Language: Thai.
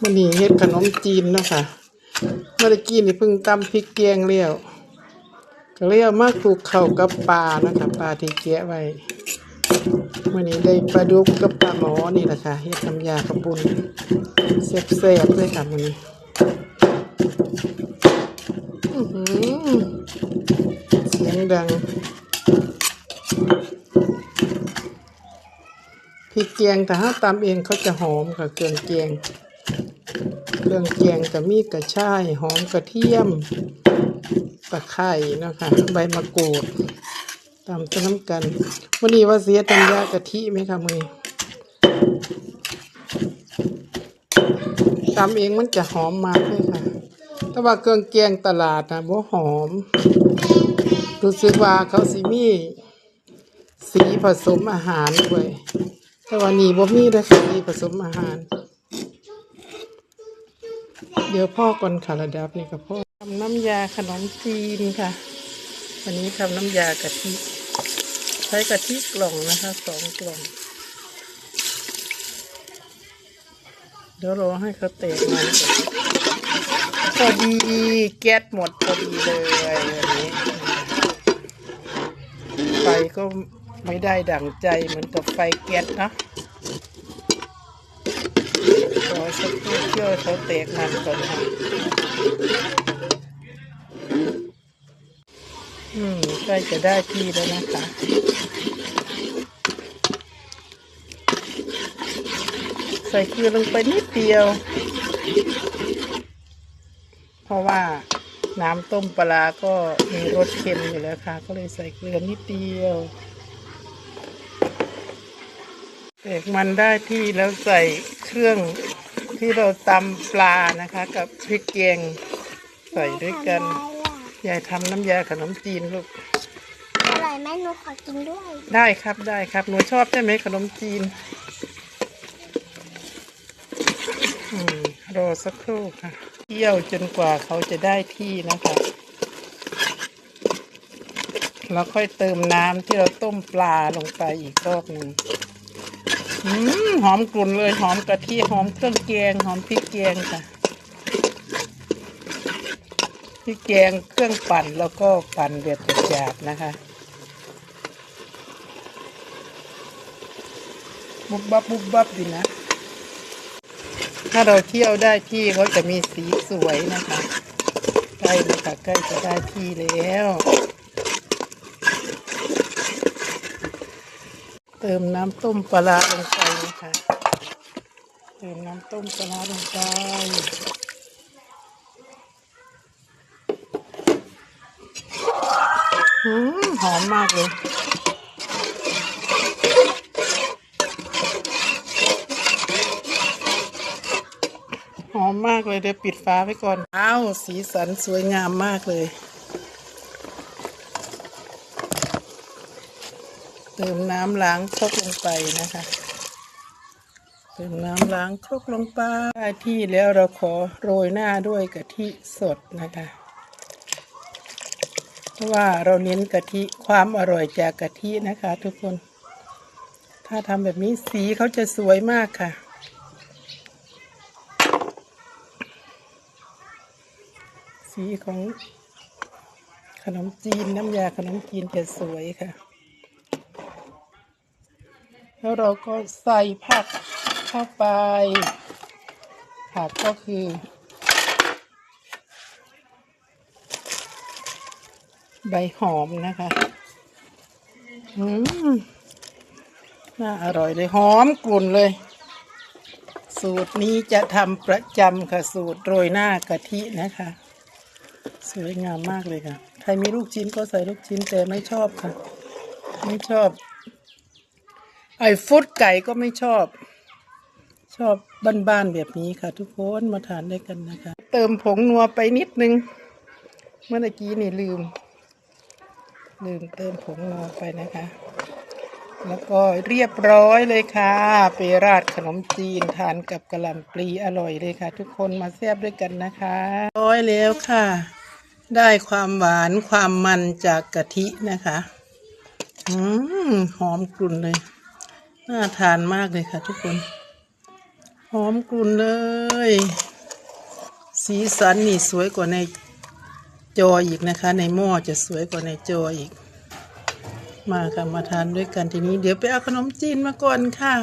มันนี่เฮ็ดขนมจีนเนาะค่ะเมื่อกี้นี่เพิ่งตำพริกแกงเลี้ยวก็เลี้ยวมาคลุกเข้ากับปลานะคะปลาที่แกะไว้มื่อนี้ได้ปลาดุกกับปลาหมอนี่แหละค่ะเฮ็ดน้ำยากระปุนแซ่บๆเลยค่ะมื่อนี้เสียงดังพริกแกงแต่ถ้าตำเองเขาจะหอมค่ะเครื่อแกง เครื่องแกงจะมีกระชายหอมกระเทียมตะไคร้เนะคะใบมะกรูดตำจะน้ำกันวันนี้ว่าเสียตำยากะทิไหมคะมือตำเองมันจะหอมมากเลยค่ะ แต่ว่าเครื่องแกงตลาดนะบ่หอม รู้สึกว่าเขาสิมี สีผสมอาหารด้วยแต่วันนี้บ่มีเด้อค่ะสีผสมอาหาร เดี๋ยวพ่อก่อนค่ะระดับนี่กับพ่อทำน้ำยาขนมจีนค่ะ วันนี้ทำน้ำยากะทิ ใช้กะทิกล่องนะคะสองกล่อง เดี๋ยวรอให้เขาเตะมันพอดีแก๊สหมดพอดีเลยวันนี้ไฟก็ไม่ได้ดั่งใจเหมือนกับไฟแก๊สนะ รอสักครู่เพื่อเขาแตกมันก่อนค่ะอืมใกล้จะได้ที่แล้วนะคะใส่เกลือลงไปนิดเดียว เพราะว่าน้ำต้มปลาก็มีรสเค็มอยู่แล้วค่ะ ก็เลยใส่เกลือนิดเดียวเอกมันได้ที่แล้วใส่เครื่อง ที่เราตำปลานะคะ กับพริกแกงใส่ด้วยกันยายทำน้ำยาขนมจีนลูกอร่อยไหมหนูขอกินด้วย ได้ครับได้ครับหนูชอบใช่ไหมขนมจีนอืมรอสักครู่ค่ะเคี่ยวจนกว่าเขาจะได้ที่นะคะแล้วค่อยเติมน้ำที่เราต้มปลาลงไปอีกรอบหนึ่งอืม หอมกลุ่นเลยหอมกะทิหอมเครื่องแกงหอมพริกแกงค่ะพริกแกงเครื่องปั่นแล้วก็ปั่นเดือดหยาบนะคะบุบบับบุบบับดีนะ ถ้าเราเที่ยวได้ที่เขาจะมีสีสวยนะคะ ใกล้แล้วค่ะใกล้จะได้ที่แล้ว ติมน้ำต้มปลาลงไปนะคะเติมน้ำต้มปลาลงไปอืมหอมมากเลยหอมมากเลยเดี๋ยวปิดฟ้าไว้ก่อนอ้าวสีสันสวยงามมากเลย เติมน้ำล้างครกลงไปนะคะ เติมน้ำล้างครกลงไปที่แล้วเราขอโรยหน้าด้วยกะทิสดนะคะ เพราะว่าเราเน้นกะทิความอร่อยจากกะทินะคะ ทุกคน ถ้าทำแบบนี้สีเขาจะสวยมากค่ะสีของขนมจีนน้ำยาขนมจีนจะสวยค่ะ แล้วเราก็ใส่ผักเข้าไป ผักก็คือ ใบหอมนะคะ อืมน่าอร่อยเลยหอมกลุ่นเลย สูตรนี้จะทำประจำค่ะ สูตรโรยหน้ากะทินะคะ สวยงามมากเลยค่ะ ใครมีลูกชิ้นก็ใส่ลูกชิ้นแต่ไม่ชอบค่ะ ไม่ชอบ ไอ้ฟุตไก่ก็ไม่ชอบ ชอบบ้านๆแบบนี้ค่ะ ทุกคนมาทานด้วยกันนะคะ เติมผงนัวไปนิดนึง เมื่อกี้นี่ลืม ลืมเติมผงนัวไปนะคะ แล้วก็เรียบร้อยเลยค่ะไปราดขนมจีนทานกับกะหล่ำปลีอร่อยเลยค่ะ ทุกคนมาแซ่บด้วยกันนะคะ ร้อยแล้วค่ะ ได้ความหวานความมันจากกะทินะคะ อืมหอมกลุ่นเลย น่าทานมากเลยค่ะทุกคน หอมกลุ่นเลย สีสันนี่สวยกว่าในจออีกนะคะ ในหม้อจะสวยกว่าในจออีก มาค่ะมาทานด้วยกันทีนี้ เดี๋ยวไปเอาขนมจีนมาก่อนค่ะ